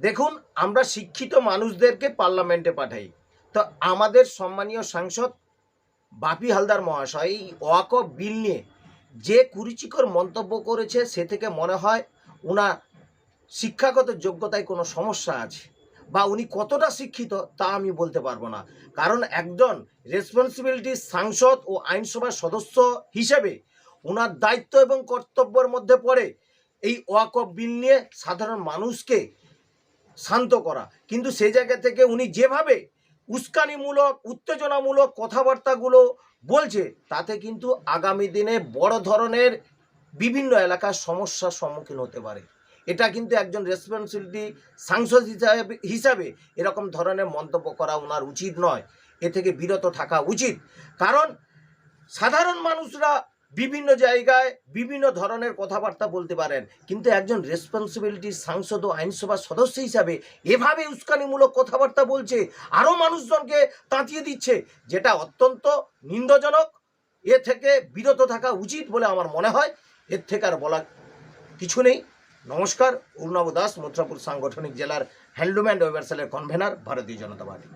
দেখুন, আমরা শিক্ষিত মানুষদেরকে পার্লামেন্টে পাঠাই। তো আমাদের সম্মানীয় সাংসদ বাপি হালদার মহাশয়, এই ওয়াকফ বিল নিয়ে যে কুরুচিকর মন্তব্য করেছে, সে থেকে মনে হয় ওনার শিক্ষাগত যোগ্যতায় কোনো সমস্যা আছে বা উনি কতটা শিক্ষিত তা আমি বলতে পারব না। কারণ একজন রেসপন্সিবিলিটি সাংসদ ও আইনসভার সদস্য হিসেবে ওনার দায়িত্ব এবং কর্তব্যের মধ্যে পড়ে এই ওয়াকফ বিল নিয়ে সাধারণ মানুষকে শান্ত করা। কিন্তু সে জায়গা থেকে উনি যেভাবে উস্কানিমূলক, উত্তেজনামূলক কথাবার্তাগুলো বলছে, তাতে কিন্তু আগামী দিনে বড় ধরনের বিভিন্ন এলাকার সমস্যার সম্মুখীন হতে পারে। এটা কিন্তু একজন রেসপন্সিবিলিটি সাংসদ হিসাবে হিসাবে এরকম ধরনের মন্তব্য করা ওনার উচিত নয়। এ থেকে বিরত থাকা উচিত। কারণ সাধারণ মানুষরা বিভিন্ন জায়গায় বিভিন্ন ধরনের কথাবার্তা বলতে পারেন। কিন্তু একজন রেসপন্সিবিলিটি সাংসদ ও আইনসভার সদস্য হিসাবে এভাবে উস্কানিমূলক কথাবার্তা বলছে আরও মানুষজনকে তাঁতিয়ে দিচ্ছে, যেটা অত্যন্ত নিন্দজনক। এ থেকে বিরত থাকা উচিত বলে আমার মনে হয়। এর থেকে আর বলা কিছু নেই। নমস্কার, অরুণাব দাস, মথুরাপুর সাংগঠনিক জেলার হ্যান্ডলুম অ্যান্ড কনভেনার ভারতীয় জনতা পার্টি।